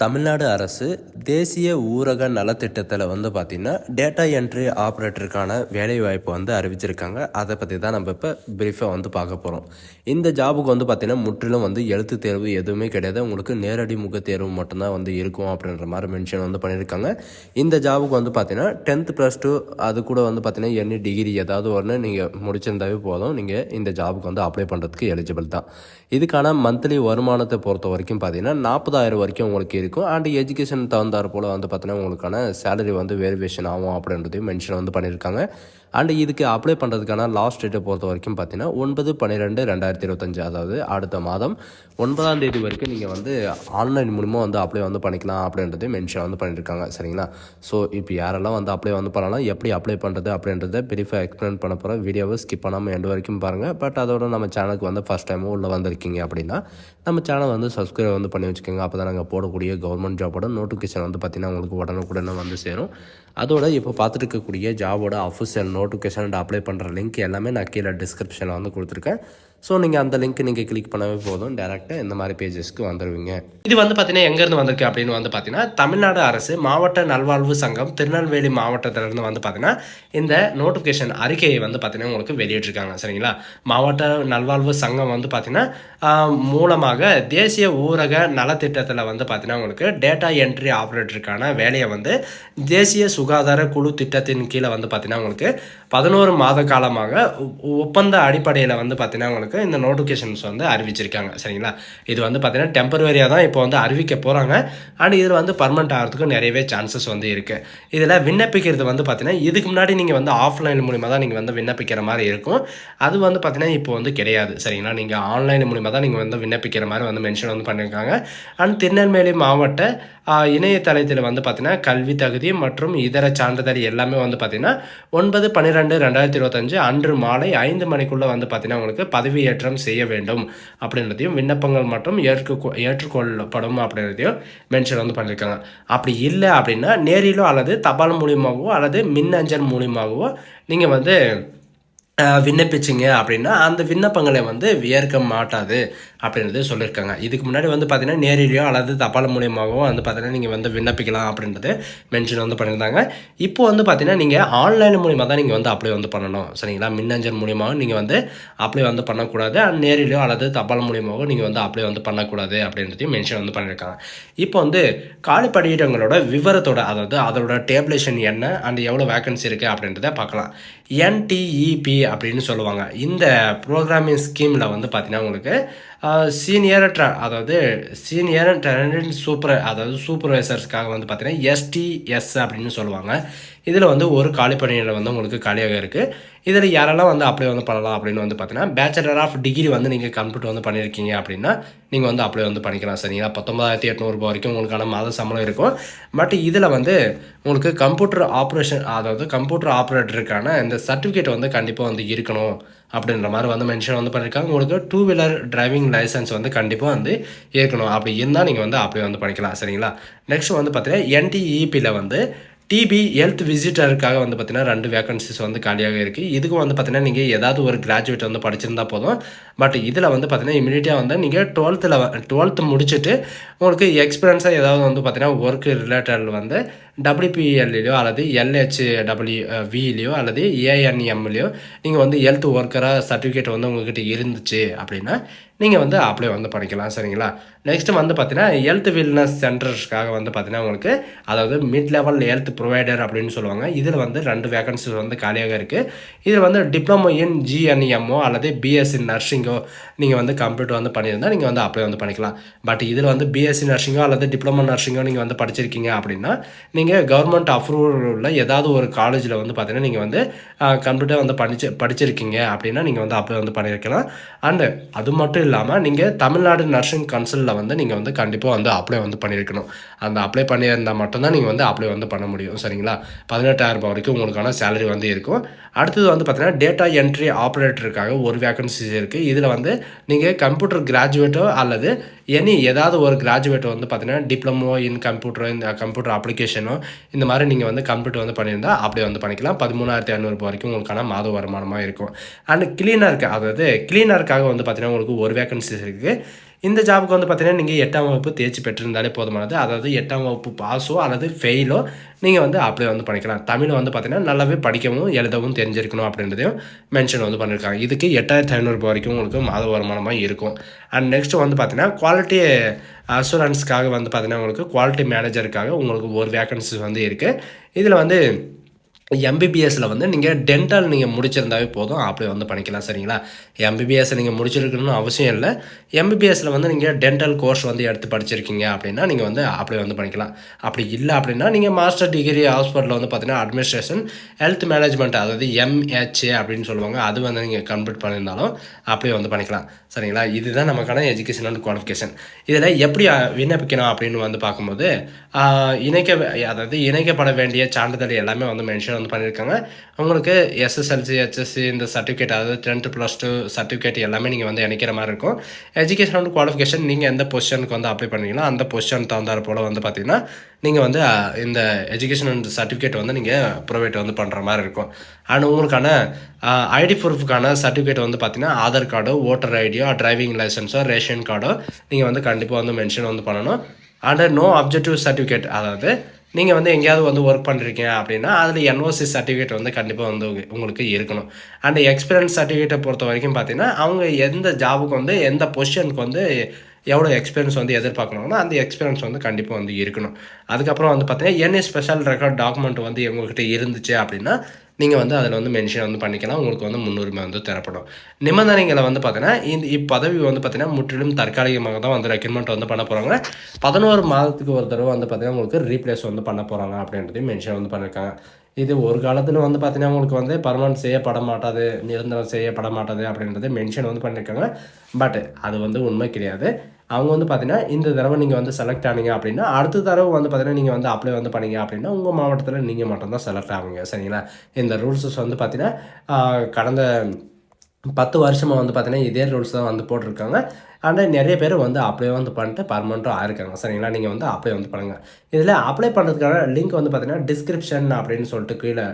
தமிழ்நாடு அரசு தேசிய ஊரக நலத்திட்டத்தில் வந்து பார்த்திங்கன்னா டேட்டா என்ட்ரி ஆப்ரேட்டருக்கான வேலைவாய்ப்பு வந்து அறிவிச்சிருக்காங்க. அதை பற்றி தான் நம்ம இப்போ ப்ரீஃபாக வந்து பார்க்க போகிறோம் இந்த ஜாபுக்கு வந்து பார்த்திங்கன்னா முற்றிலும் வந்து எழுத்து தேர்வு எதுவுமே கிடையாது. உங்களுக்கு நேரடி முக தேர்வு மட்டும்தான் வந்து இருக்கும் அப்படின்ற மாதிரி மென்ஷன் வந்து பண்ணியிருக்காங்க இந்த ஜாபுக்கு வந்து பார்த்திங்கன்னா டென்த் ப்ளஸ் டூ அது கூட வந்து பார்த்திங்கன்னா என்ன டிகிரி ஏதாவது ஒன்று நீங்கள் முடிச்சிருந்தாவே போதும். நீங்கள் இந்த ஜாபுக்கு வந்து அப்ளை பண்ணுறதுக்கு எலிஜிபிள் தான். இதுக்கான மந்த்லி வருமானத்தை பொறுத்த வரைக்கும் பார்த்தீங்கன்னா நாற்பதாயிரம் வரைக்கும் உங்களுக்கு இருக்குது இருக்கும். அண்ட் எஜுகேஷன் தகுந்தாற் போல் வந்து பார்த்தீங்கன்னா உங்களுக்கான சேலரி வந்து வேரியேஷன் ஆகும் அப்படின்றதையும் மென்ஷன் வந்து பண்ணியிருக்காங்க அண்ட் இதுக்கு அப்ளை பண்ணுறதுக்கான லாஸ்ட் டேட்டை பொறுத்த வரைக்கும் பார்த்தீங்கன்னா ஒன்பது பன்னிரெண்டு ரெண்டாயிரத்தி இருபத்தஞ்சு. அதாவது அடுத்த மாதம் ஒன்பதாம் தேதி வரைக்கும் நீங்கள் வந்து ஆன்லைன் மூலிமா வந்து அப்ளை வந்து பண்ணிக்கலாம் அப்படின்றதையும் மென்ஷன் வந்து பண்ணியிருக்காங்க சரிங்களா? ஸோ இப்போ யாரெல்லாம் வந்து அப்ளை வந்து பண்ணலாம் எப்படி அப்ளை பண்ணுறது அப்படின்றத பெரிஃபாக எக்ஸ்பிளைன் பண்ண போகிற வீடியோவை ஸ்கிப் பண்ணாமல் எண்டு வரைக்கும் பாருங்கள் பட் அதோட நம்ம சேனலுக்கு வந்து ஃபஸ்ட் டைமும் உள்ளே வந்திருக்கீங்க அப்படின்னா நம்ம சேனல் வந்து சப்ஸ்கிரைப் வந்து பண்ணி வச்சுக்கோங்க. அப்போ தான் நாங்கள் போடக்கூடிய கவர்மெண்ட் ஜாபோட நோட்டிஃபிகேஷன் வந்து பார்த்திங்கன்னா உங்களுக்கு உடனுக்குடனே வந்து சேரும். அதோட இப்போ பார்த்துட்டு இருக்கக்கூடிய ஜாபோட அஃபிஷியல் நோட்டிஃபிகேஷன் அண்ட் அப்ளை பண்ணுற லிங்க் எல்லாமே நான் கீழே டிஸ்கிரிப்ஷனில் வந்து கொடுத்துருக்கேன். ஸோ நீங்கள் அந்த லிங்க் நீங்கள் கிளிக் பண்ணவே போதும். டேரெக்டாக இந்த மாதிரி பேஜஸ்க்கு வந்துடுவீங்க இது வந்து பார்த்தீங்கன்னா எங்கேருந்து வந்திருக்கு அப்படின்னு வந்து பார்த்தீங்கன்னா தமிழ்நாடு அரசு மாவட்ட நல்வாழ்வு சங்கம் திருநெல்வேலி மாவட்டத்திலிருந்து வந்து பார்த்தீங்கன்னா இந்த நோட்டிஃபிகேஷன் அறிக்கையை வந்து பார்த்தீங்கன்னா உங்களுக்கு வெளியிட்டிருக்காங்க. சரிங்களா? மாவட்ட நல்வாழ்வு சங்கம் வந்து பார்த்தீங்கன்னா மூலமாக தேசிய ஊரக நலத்திட்டத்தில் வந்து பார்த்தீங்கன்னா உங்களுக்கு டேட்டா என்ட்ரி ஆப்ரேட்டருக்கான வேலையை வந்து தேசிய சுகாதார குழு திட்டத்தின் கீழே வந்து பார்த்தீங்கன்னா உங்களுக்கு பதினோரு மாத காலமாக ஒ- ஒப்பந்த அடிப்படையில் வந்து பார்த்தீங்கன்னா உங்களுக்கு இந்த நோட்டிஃபிகேஷன்ஸ் வந்து அறிவிச்சிருக்காங்க. சரிங்களா? இது வந்து பார்த்தீங்கன்னா டெம்பரவரியாக தான் இப்போ வந்து அறிவிக்க போகிறாங்க அண்ட் இதில் வந்து பர்மனெண்ட் ஆகிறதுக்கு நிறையவே சான்சஸ் வந்து இருக்குது இதில் விண்ணப்பிக்கிறது வந்து பார்த்தீங்கன்னா இதுக்கு முன்னாடி நீங்கள் வந்து ஆஃப்லைன் மூலிமா தான் நீங்கள் வந்து விண்ணப்பிக்கிற மாதிரி இருக்கும். அது வந்து பார்த்தீங்கன்னா இப்போ வந்து கிடையாது. சரிங்களா? நீங்கள் ஆன்லைன் மூலிமா தான் நீங்கள் வந்து விண்ணப்பிக்கிற மாதிரி வந்து மென்ஷன் வந்து பண்ணியிருக்காங்க அண்ட் திருநெல்வேலி மாவட்ட இணையதளத்தில் வந்து பார்த்தீங்கன்னா கல்வி தகுதி மற்றும் இதர சான்றிதழ் எல்லாமே வந்து பார்த்தீங்கன்னா ஒன்பது பன்னிரெண்டு ரெண்டாயிரத்தி இருபத்தஞ்சு அன்று மாலை ஐந்து மணிக்குள்ளே வந்து பார்த்தீங்கன்னா உங்களுக்கு பதவியேற்றம் செய்ய வேண்டும் அப்படின்றதையும் விண்ணப்பங்கள் மற்றும் ஏற்று ஏற்றுக்கொள்ளப்படும் அப்படின்றதையும் மென்ஷன் வந்து பண்ணியிருக்காங்க அப்படி இல்லை அப்படின்னா நேரிலோ அல்லது தபால் மூலியமாகவோ அல்லது மின்னஞ்சல் மூலியமாகவோ நீங்கள் வந்து விண்ணப்பிச்சிங்க அப்படின்னா அந்த விண்ணப்பங்களை வந்து வியர்க்க மாட்டாது அப்படின்றது சொல்லியிருக்காங்க. இதுக்கு முன்னாடி வந்து பார்த்தீங்கன்னா நேரிலையோ அல்லது தபால் மூலியமாகவோ வந்து பார்த்தீங்கன்னா நீங்கள் வந்து விண்ணப்பிக்கலாம் அப்படின்றது மென்ஷன் வந்து பண்ணியிருந்தாங்க. இப்போ வந்து பார்த்தீங்கன்னா நீங்கள் ஆன்லைன் மூலியமாக தான் நீங்கள் வந்து அப்ளை வந்து பண்ணணும். சரிங்களா? மின்னஞ்சல் மூலியமாக நீங்கள் வந்து அப்ளை வந்து பண்ணக்கூடாது. அண்ட் நேரிலையோ அல்லது தபால் மூலியமாகவோ நீங்கள் வந்து அப்ளை வந்து பண்ணக்கூடாது அப்படின்றதையும் மென்ஷன் வந்து பண்ணியிருக்காங்க. இப்போ வந்து காலி பணியிடங்களோட விவரத்தோட அதாவது அதோட டேபிளேஷன் என்ன? அண்ட் எவ்வளோ வேக்கன்சி இருக்குது அப்படின்றத பார்க்கலாம். என்டிஇபி அப்படின்னு சொல்லுவாங்க. இந்த ப்ரோக்ராமிங் ஸ்கீமில் வந்து பார்த்தீங்கன்னா உங்களுக்கு சீனியர் ட்ர அதாவது சீனியர் ட்ரெண்ட் சூப்பர் அதாவது சூப்பர்வைசர்ஸ்க்காக வந்து பார்த்தீங்கன்னா எஸ்டிஎஸ் அப்படின்னு சொல்லுவாங்க. இதில் வந்து ஒரு காலி பணியில் வந்து உங்களுக்கு காலியாக இருக்குது இதில் யாரெல்லாம் வந்து அப்ளை வந்து பண்ணலாம் அப்படின்னு வந்து பார்த்தீங்கன்னா பேச்சுலர் ஆஃப் டிகிரி வந்து நீங்கள் கம்ப்யூட்டர் வந்து பண்ணியிருக்கீங்க அப்படின்னா நீங்கள் வந்து அப்ளை வந்து பண்ணிக்கலாம் சரிங்களா பத்தொன்பதாயிரத்தி எட்நூறுபா வரைக்கும் உங்களுக்கான மாத சம்பளம் இருக்கும். பட் இதில் வந்து உங்களுக்கு கம்ப்யூட்டர் ஆப்ரேஷன் அதாவது கம்ப்யூட்டர் ஆப்ரேட்டருக்கான இந்த சர்டிஃபிகேட் வந்து கண்டிப்பாக வந்து இருக்கணும். அப்படின்ற மாதிரி வந்து மென்ஷன் வந்து பண்ணியிருக்காங்க உங்களுக்கு டூ வீலர் டிரைவிங் லைசன்ஸ் வந்து கண்டிப்பாக வந்து இருக்கணும் அப்படி இருந்தால் நீங்கள் வந்து அப்படியே வந்து பண்ணிக்கலாம். சரிங்களா? நெக்ஸ்ட் வந்து பார்த்தீங்கன்னா என்டிஇபியில் வந்து டிபி ஹெல்த் விசிட்டருக்காக வந்து பார்த்தீங்கன்னா ரெண்டு வேகன்சிஸ் வந்து காலியாக இருக்குது இதுக்கும் வந்து பார்த்தீங்கன்னா நீங்கள் ஏதாவது ஒரு கிராஜுவேட் வந்து படிச்சிருந்தா போதும். பட் இதில் வந்து பார்த்தீங்கன்னா இமீடியட்டாக வந்து நீங்கள் டுவெல்த்தில் டுவெல்த்து முடிச்சுட்டு உங்களுக்கு எக்ஸ்பீரியன்ஸாக ஏதாவது வந்து பார்த்தீங்கன்னா ஒர்க் ரிலேட்டட் வந்து டபிள்யூபிஎல்லையோ அல்லது எல்ஹெச் டபிள்யூ விலையோ அல்லது ஏஎன்எம்லையோ நீங்கள் வந்து ஹெல்த் ஒர்க்கராக சர்டிஃபிகேட் வந்து உங்ககிட்ட இருந்துச்சு அப்படின்னா நீங்கள் வந்து அப்ளை வந்து பண்ணிக்கலாம் சரிங்களா? நெக்ஸ்ட் வந்து பார்த்தீங்கன்னா ஹெல்த் வெல்னஸ் சென்டர்ஸ்க்காக வந்து பார்த்தீங்கன்னா உங்களுக்கு அதாவது மிட் லெவல் ஹெல்த் ப்ரொவைடர் அப்படின்னு சொல்லுவாங்க. இதில் வந்து ரெண்டு வேகன்சிஸ் வந்து காலியாக இருக்குது இதில் வந்து டிப்ளமோ இன் ஜிஎன்எம்ஓ அல்லது பிஎஸ்சி நர்சிங்கோ நீங்கள் வந்து கம்ப்யூட்டர் வந்து பண்ணியிருந்தால் நீங்கள் வந்து அப்ளை வந்து பண்ணிக்கலாம். பட் இதில் வந்து பிஎஸ்சி நர்சிங்கோ அல்லது டிப்ளமோ நர்சிங்கோ நீங்கள் வந்து படிச்சிருக்கீங்க அப்படின்னா நீங்கள் கவர்மெண்ட் அப்ரூவல் உள்ள ஏதாவது ஒரு காலேஜில் வந்து பார்த்தீங்கன்னா நீங்கள் வந்து கம்ப்யூட்டர் வந்து படிச்சு படிச்சிருக்கீங்க அப்படின்னா நீங்கள் வந்து அப்ளை வந்து பண்ணியிருக்கலாம் அண்டு அது மட்டும் இல்லாமல் நீங்கள் தமிழ்நாடு நர்சிங் கவுன்சிலில் வந்து நீங்கள் வந்து கண்டிப்பாக வந்து அப்ளை வந்து பண்ணியிருக்கணும். அந்த அப்ளை பண்ணியிருந்தால் மட்டும்தான் நீங்கள் வந்து அப்ளை வந்து பண்ண முடியும். சரிங்களா? பதினெட்டாயிரம் ரூபாய் வரைக்கும் உங்களுக்கான சேலரி வந்து இருக்கும். அடுத்தது வந்து பார்த்தீங்கன்னா டேட்டா என்ட்ரி ஆப்ரேட்டருக்காக ஒரு வேக்கன்சிஸ் இருக்குது இதில் வந்து நீங்கள் கம்ப்யூட்டர் கிராஜுவேட்டோ அல்லது எனி ஏதாவது ஒரு கிராஜுவேட் வந்து பார்த்தீங்கன்னா டிப்ளமோ இன் கம்ப்யூட்டர் இந்த கம்ப்யூட்டர் அப்ளிகேஷனோ இந்த மாதிரி நீங்கள் வந்து கம்ப்யூட்டர் வந்து பண்ணியிருந்தால் அப்படியே வந்து பண்ணிக்கலாம். பதிமூணாயிரத்தி ஐநூறுபா வரைக்கும் உங்களுக்கான மாத வருமானமாக இருக்கும். அண்ட் கிளீனருக்கு அதாவது கிளீனருக்காக வந்து பார்த்தீங்கன்னா உங்களுக்கு ஒரு வேக்கன்சிஸ் இருக்குது. இந்த ஜாபுக்கு வந்து பார்த்திங்கன்னா நீங்கள் எட்டாம் வகுப்பு தேர்ச்சி பெற்றிருந்தாலே போதுமானது. அதாவது எட்டாம் வகுப்பு பாஸோ அல்லது ஃபெயிலோ நீங்கள் வந்து அப்ளை வந்து பண்ணிக்கலாம். தமிழ் வந்து பார்த்திங்கன்னா நல்லாவே படிக்கவும் எழுதவும் தெரிஞ்சிருக்கணும் அப்படின்றதையும் மென்ஷன் வந்து பண்ணியிருக்காங்க இதுக்கு எட்டாயிரத்தி ஐநூறுரூபா வரைக்கும் உங்களுக்கு மாத வருமானமாக இருக்கும். அண்ட் நெக்ஸ்ட் வந்து பார்த்திங்கன்னா குவாலிட்டி அசூரன்ஸ்க்காக வந்து பார்த்திங்கன்னா உங்களுக்கு குவாலிட்டி மேனேஜருக்காக உங்களுக்கு ஒரு வேக்கன்சி வந்து இருக்குது இதில் வந்து எம்பிபிஎஸ்சில் வந்து நீங்கள் டென்டல் நீங்கள் முடிச்சிருந்தாவே போதும். அப்படி வந்து பண்ணிக்கலாம் சரிங்களா? எம்பிபிஎஸ் நீங்கள் முடிச்சிருக்கணும்னு அவசியம் இல்லை. எம்பிபிஎஸ்சில் வந்து நீங்கள் டென்டல் கோர்ஸ் வந்து எடுத்து படிச்சிருக்கீங்க அப்படின்னா நீங்கள் வந்து அப்படி வந்து பண்ணிக்கலாம். அப்படி இல்லை அப்படின்னா நீங்கள் மாஸ்டர் டிகிரி ஹாஸ்பிட்டலில் வந்து பார்த்தீங்கன்னா அட்மினிஸ்ட்ரேஷன் ஹெல்த் மேனேஜ்மெண்ட் அதாவது எம்ஹெச்ஏ அப்படின்னு சொல்லுவாங்க. அது வந்து நீங்கள் கம்ப்ளீட் பண்ணியிருந்தாலும் அப்ளை வந்து பண்ணிக்கலாம் சரிங்களா? இதுதான் நமக்கான எஜுகேஷன் அண்ட் குவாலிஃபிகேஷன் இதில் எப்படி விண்ணப்பிக்கணும் அப்படின்னு வந்து பார்க்கும்போது இணைக்க அதாவது இணைக்கப்பட வேண்டிய சான்றிதழ் எல்லாமே வந்து மென்ஷன் வந்து பண்ணியிருக்காங்க. உங்களுக்கு எஸ்எஸ்எல்சி ஹெச்எஸ்சி இந்த சர்டிஃபிகேட் அதாவது டென்த்து ப்ளஸ் டூ சர்டிஃபிகேட் எல்லாமே நீங்கள் வந்து இணைக்கிற மாதிரி இருக்கும். எஜுகேஷன் அண்ட் குவாலிஃபிகேஷன் நீங்கள் எந்த பொசிஷனுக்கு வந்து அப்ளை பண்ணீங்கன்னா அந்த பொசிஷன் தகுந்தாற் போல் வந்து பார்த்தீங்கன்னா நீங்கள் வந்து இந்த எஜுகேஷன் அண்ட் சர்டிஃபிகேட் வந்து நீங்கள் ப்ரொவைட் வந்து பண்ணுற மாதிரி இருக்கும். அண்ட் உங்களுக்கான ஐடி ப்ரூஃப்க்கான சர்டிஃபிகேட் வந்து பார்த்தீங்கன்னா ஆதார் கார்டோ ஓட்டர் ஐடியோ டிரைவிங் லைசன்ஸோ ரேஷன் கார்டோ நீங்கள் வந்து கண்டிப்பாக வந்து மென்ஷன் வந்து பண்ணணும். அண்ட் நோ அப்ஜெக்டிவ் சர்டிஃபிகேட் அதாவது நீங்கள் வந்து எங்கேயாவது வந்து ஒர்க் பண்ணுறீங்க அப்படின்னா அதில் என்ஓசி சர்டிஃபிகேட் வந்து கண்டிப்பாக வந்து உங்களுக்கு இருக்கணும். அண்ட் எக்ஸ்பீரியன்ஸ் சர்டிஃபிகேட்டை பொறுத்த வரைக்கும் பார்த்தீங்கன்னா அவங்க எந்த ஜாபுக்கு வந்து எந்த பொசிஷனுக்கு வந்து எவ்வளோ எக்ஸ்பீரியன்ஸ் வந்து எதிர்பார்க்கணும்னா அந்த எக்ஸ்பீரியன்ஸ் வந்து கண்டிப்பாக வந்து இருக்கணும். அதுக்கப்புறம் வந்து பார்த்தீங்கன்னா என்ன ஸ்பெஷல் ரெக்கார்ட் டாக்குமெண்ட் வந்து எங்கள்கிட்ட இருந்துச்சு அப்படின்னா நீங்கள் வந்து அதில் வந்து மென்ஷன் வந்து பண்ணிக்கலாம். உங்களுக்கு வந்து முன்னுரிமை வந்து தரப்படும். நிபந்தனைகளை வந்து பார்த்தீங்கன்னா இந்த இப்பதவி வந்து பார்த்தீங்கன்னா முற்றிலும் தற்காலிகமாக தான் வந்து ரெக்ரூட்மெண்ட் வந்து பண்ண போகிறாங்க பதினோரு மாதத்துக்கு ஒரு தடவை வந்து பார்த்தீங்கன்னா உங்களுக்கு ரீப்ளேஸ் வந்து பண்ண போகிறாங்க அப்படின்றதையும் மென்ஷன் வந்து பண்ணியிருக்காங்க இது ஒரு காலத்தில் வந்து பார்த்தீங்கன்னா உங்களுக்கு வந்து பர்மனன்ட் செய்யப்பட மாட்டாது நிரந்தரம் செய்யப்பட மாட்டாது அப்படின்றது மென்ஷன் வந்து பண்ணியிருக்காங்க பட் அது வந்து உண்மை கிடையாது. அவங்க வந்து பார்த்தீங்கன்னா இந்த தடவை நீங்கள் வந்து செலக்ட் ஆனீங்க அப்படின்னா அடுத்த தடவை வந்து பார்த்தீங்கன்னா நீங்கள் வந்து அப்ளை வந்து பண்ணீங்க அப்படின்னா உங்கள் மாவட்டத்தில் நீங்கள் மட்டும்தான் செலக்ட் ஆகுங்க சரிங்களா? இந்த ரூல்ஸஸ் வந்து பார்த்தீங்கன்னா கடந்த பத்து வருஷமாக வந்து பார்த்தீங்கன்னா இதே ரூல்ஸ் தான் வந்து போட்டிருக்காங்க. ஆனால் நிறைய பேர் வந்து அப்ளை வந்து பண்ணிட்டு பர்மனெண்ட்டும் ஆயிருக்காங்க சரிங்களா? நீங்கள் வந்து அப்ளை வந்து பண்ணுங்கள் இதில் அப்ளை பண்ணுறதுக்கான லிங்க் வந்து பார்த்தீங்கன்னா டிஸ்கிரிப்ஷன் அப்படின்னு சொல்லிட்டு கீழே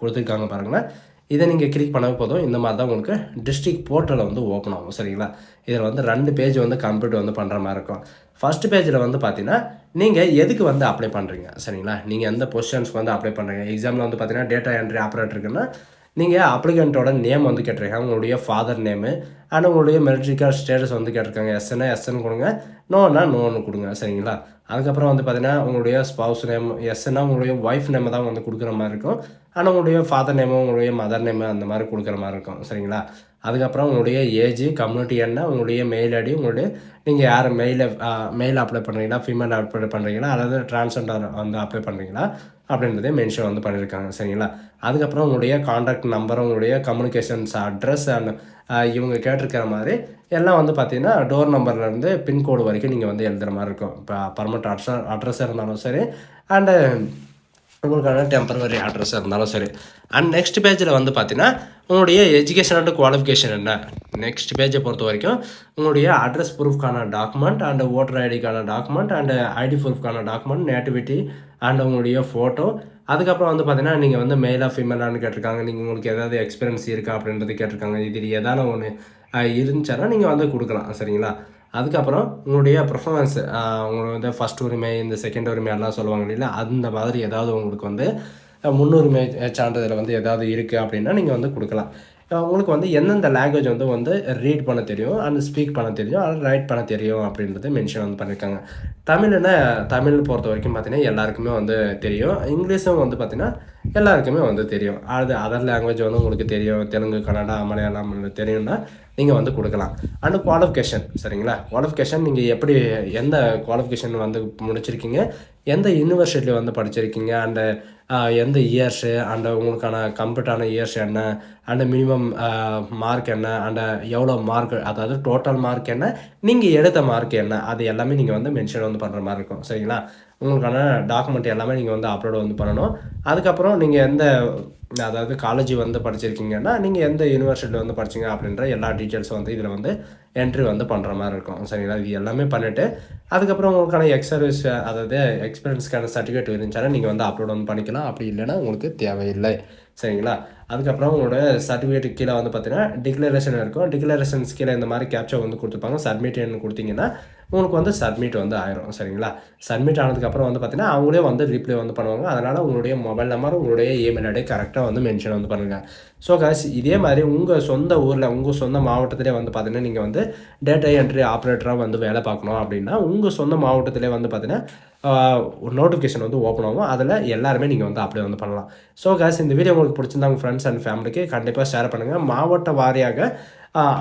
கொடுத்துருக்காங்க பாருங்களேன். இதை நீங்கள் கிளிக் பண்ணவே போதும். இந்த மாதிரி தான் உங்களுக்கு டிஸ்ட்ரிக்ட் போர்ட்டலில் வந்து ஓப்பன் ஆகும். சரிங்களா? இதில் வந்து ரெண்டு பேஜ் வந்து கம்ப்யூட்டர் வந்து பண்ணுற மாதிரி இருக்கும். ஃபஸ்ட் பேஜில் வந்து பார்த்தீங்கன்னா நீங்கள் எதுக்கு வந்து அப்ளை பண்ணுறீங்க சரிங்களா? நீங்கள் எந்த பொசிஷன்ஸ்க்கு வந்து அப்ளை பண்ணுறீங்க எக்ஸாமில் வந்து பார்த்தீங்கன்னா டேட்டா என்ட்ரி ஆப்ரேட்டருக்குன்னா நீங்கள் அப்ளிகண்ட்டோட நேம் வந்து கேட்டிருக்காங்க. உங்களுடைய ஃபாதர் நேமு அண்ட் உங்களுடைய மெரிட்ரிக்கல் ஸ்டேட்டஸ் வந்து கேட்டிருக்காங்க. எஸ்என்னா எஸ்என் கொடுங்க. நோன்னா நோன்னு கொடுங்க. சரிங்களா? அதுக்கப்புறம் வந்து பார்த்தீங்கன்னா உங்களுடைய ஸ்பவுஸ் நேம் எஸ்என்னா உங்களுடைய ஒய்ஃப் நேம் தான் வந்து கொடுக்குற மாதிரி இருக்கும். ஆனால் உங்களுடைய ஃபாதர் நேமு உங்களுடைய மதர் நேமு அந்த மாதிரி கொடுக்குற மாதிரி இருக்கும். சரிங்களா? அதுக்கப்புறம் உங்களுடைய ஏஜ் கம்யூனிட்டி என்ன உங்களுடைய மெயில் ஐடி உங்களுடைய நீங்கள் யார் மெயிலை மெயில் அப்ளை பண்ணுறீங்களா ஃபீமேல் அப்ளை பண்ணுறீங்களா அதாவது டிரான்ஸ்ஜெண்டர் வந்து அப்ளை பண்ணுறீங்களா அப்படின்றதே மென்ஷன் வந்து பண்ணியிருக்காங்க சரிங்களா? அதுக்கப்புறம் உங்களுடைய காண்டாக்ட் நம்பர் உங்களுடைய கம்யூனிகேஷன்ஸ் அட்ரஸ் அண்ட் இவங்க கேட்டிருக்கிற மாதிரி எல்லாம் வந்து பார்த்தீங்கன்னா டோர் நம்பர்லேருந்து பின்கோடு வரைக்கும் நீங்கள் வந்து எழுதுகிற மாதிரி இருக்கும். இப்போ பர்மனெண்ட் அட்ரஸ் அட்ரஸ் இருந்தாலும் சரி அண்டு உங்களுக்கான டெம்பரவரி அட்ரஸ் இருந்தாலும் சரி. அண்ட் நெக்ஸ்ட் பேஜில் வந்து பார்த்தீங்கன்னா உங்களுடைய எஜுகேஷன் அண்ட் குவாலிஃபிகேஷன் என்ன? நெக்ஸ்ட் பேஜை பொறுத்த வரைக்கும் உங்களுடைய அட்ரஸ் ப்ரூஃப்கான டாக்குமெண்ட் அண்ட் ஓட்டர் ஐடிக்கான டாக்குமெண்ட் அண்ட் ஐடி ப்ரூஃப்கான டாக்குமெண்ட் நேட்டிவிட்டி அண்ட் உங்களுடைய ஃபோட்டோ அதுக்கப்புறம் வந்து பார்த்தீங்கன்னா நீங்கள் வந்து மேலாக ஃபீமேலான்னு கேட்டிருக்காங்க. நீங்கள் உங்களுக்கு ஏதாவது எக்ஸ்பீரியன்ஸ் இருக்கா அப்படின்றது கேட்டிருக்காங்க. இதில் ஏதான ஒன்று இருந்துச்சுன்னா நீங்கள் வந்து கொடுக்கலாம். சரிங்களா? அதுக்கப்புறம் உங்களுடைய பர்ஃபார்மன்ஸ் உங்களுக்கு வந்து ஃபர்ஸ்ட் உரிமை இந்த செகண்ட் உரிமை எல்லாம் சொல்லுவாங்க இல்லையா? அந்த மாதிரி ஏதாவது உங்களுக்கு வந்து முன்னுரிமை சான்றிதழ் வந்து ஏதாவது இருக்குது அப்படின்னா நீங்கள் வந்து கொடுக்கலாம். உங்களுக்கு வந்து எந்தெந்த லாங்குவேஜ் வந்து வந்து ரீட் பண்ண தெரியும் அண்ட் ஸ்பீக் பண்ண தெரியும் அண்ட் ரைட் பண்ண தெரியும் அப்படின்றது மென்ஷன் வந்து பண்ணியிருக்காங்க தமிழ்னா தமிழ் பொறுத்த வரைக்கும் பார்த்தீங்கன்னா எல்லாருக்குமே வந்து தெரியும். இங்கிலீஷும் வந்து பார்த்தீங்கன்னா எல்லாருக்குமே வந்து தெரியும். அது அதர் லாங்குவேஜ் வந்து உங்களுக்கு தெரியும். தெலுங்கு கன்னடா மலையாளம் தெரியும்னா நீங்கள் வந்து கொடுக்கலாம். அண்ட் குவாலிஃபிகேஷன் சரிங்களா? குவாலிஃபிகேஷன் நீங்கள் எப்படி எந்த குவாலிஃபிகேஷன் வந்து முடிச்சிருக்கீங்க? எந்த யூனிவர்சிட்டியில் வந்து படிச்சிருக்கீங்க? அண்டு எந்த இயர்ஸு அண்ட் உங்களுக்கான கம்ப்ளீட்டான இயர்ஸ் என்ன? அண்ட் மினிமம் மார்க் என்ன? அண்ட் எவ்வளோ மார்க் அதாவது டோட்டல் மார்க் என்ன? நீங்கள் எடுத்த மார்க் என்ன? அது எல்லாமே நீங்கள் வந்து மென்ஷன் வந்து பண்ணுற மாதிரி இருக்கும். சரிங்களா? உங்களுக்கான டாக்குமெண்ட் எல்லாமே நீங்கள் வந்து அப்லோட் வந்து பண்ணணும். அதுக்கப்புறம் நீங்கள் எந்த அதாவது காலேஜ் வந்து படிச்சிருக்கீங்கன்னா நீங்கள் எந்த யூனிவர்சிட்டியில் வந்து படிச்சீங்க அப்படின்ற எல்லா டீட்டெயில்ஸும் வந்து இதில் வந்து என்ட்ரி வந்து பண்ணுற மாதிரி இருக்கும். சரிங்களா? இது எல்லாமே பண்ணிவிட்டு அதுக்கப்புறம் உங்களுக்கான எக்ஸ் சர்வீஸ் அதாவது எக்ஸ்பீரியன்ஸ்க்கான சர்டிஃபிகேட் இருந்துச்சாலும் நீங்கள் வந்து அப்லோட் வந்து பண்ணிக்கலாம். அப்படி இல்லைன்னா உங்களுக்கு தேவையில்லை. சரிங்களா? அதுக்கப்புறம் உங்களோட சர்டிஃபிகேட் கீழே வந்து பார்த்தீங்கன்னா டிக்ளரேஷன் இருக்கும். டிக்ளரேஷன்ஸ் கீழே இந்த மாதிரி கேப்ச்சர் வந்து கொடுத்துருப்பாங்க சப்மிட்னு கொடுத்தீங்கன்னா உங்களுக்கு வந்து சப்மிட் வந்து ஆயிரும் சரிங்களா? சப்மிட் ஆனதுக்கப்புறம் வந்து பார்த்தீங்கன்னா அவங்களே வந்து ரீப்ளே வந்து பண்ணுவாங்க. அதனால் உங்களுடைய மொபைல் நம்பர் உங்களுடைய இமெயில் ஐடி கரெக்டாக வந்து மென்ஷன் வந்து பண்ணுங்கள் ஸோ காசு இதே மாதிரி உங்கள் சொந்த ஊரில் உங்கள் சொந்த மாவட்டத்திலே வந்து பார்த்தீங்கன்னா நீங்கள் வந்து டேட்டா என்ட்ரி ஆப்ரேட்டராக வந்து வேலை பார்க்கணும் அப்படின்னா உங்கள் சொந்த மாவட்டத்திலே வந்து பார்த்தீங்கன்னா ஒரு நோட்டிஃபிகேஷன் வந்து ஓப்பன் ஆகும். அதில் எல்லாருமே நீங்கள் வந்து அப்ளை வந்து பண்ணலாம். ஸோ காசு இந்த வீடியோ உங்களுக்கு பிடிச்சிருந்தா உங்கள் ஃப்ரெண்ட்ஸ் அண்ட் ஃபேமிலிக்கு கண்டிப்பாக ஷேர் பண்ணுங்கள் மாவட்ட வாரியாக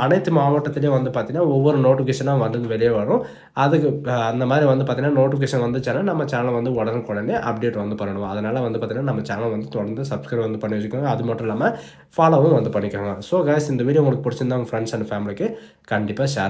அனைத்து மாவட்டத்திலையும் வந்து பார்த்திங்கன்னா ஒவ்வொரு நோட்டிஃபிகேஷனாக வந்து வெளியே வரும். அதுக்கு அந்த மாதிரி வந்து பார்த்திங்கன்னா நோட்டிஃபிகேஷன் வந்துச்சுன்னா நம்ம சேனல் வந்து உடனுக்குடனே அப்டேட் வந்து பண்ணணும். அதனால் வந்து பார்த்தீங்கன்னா நம்ம சேனல் வந்து தொடர்ந்து சப்ஸ்கிரைப் வந்து பண்ணி வச்சுக்கோங்க. அது மட்டும் இல்லாமல் ஃபாலோவும் வந்து பண்ணிக்கோங்க. ஸோ கேஸ் இந்த வீடியோ உங்களுக்கு பிடிச்சிருந்தா உங்கள் ஃப்ரெண்ட்ஸ் அண்ட் ஃபேமிலிக்கு கண்டிப்பாக ஷேர்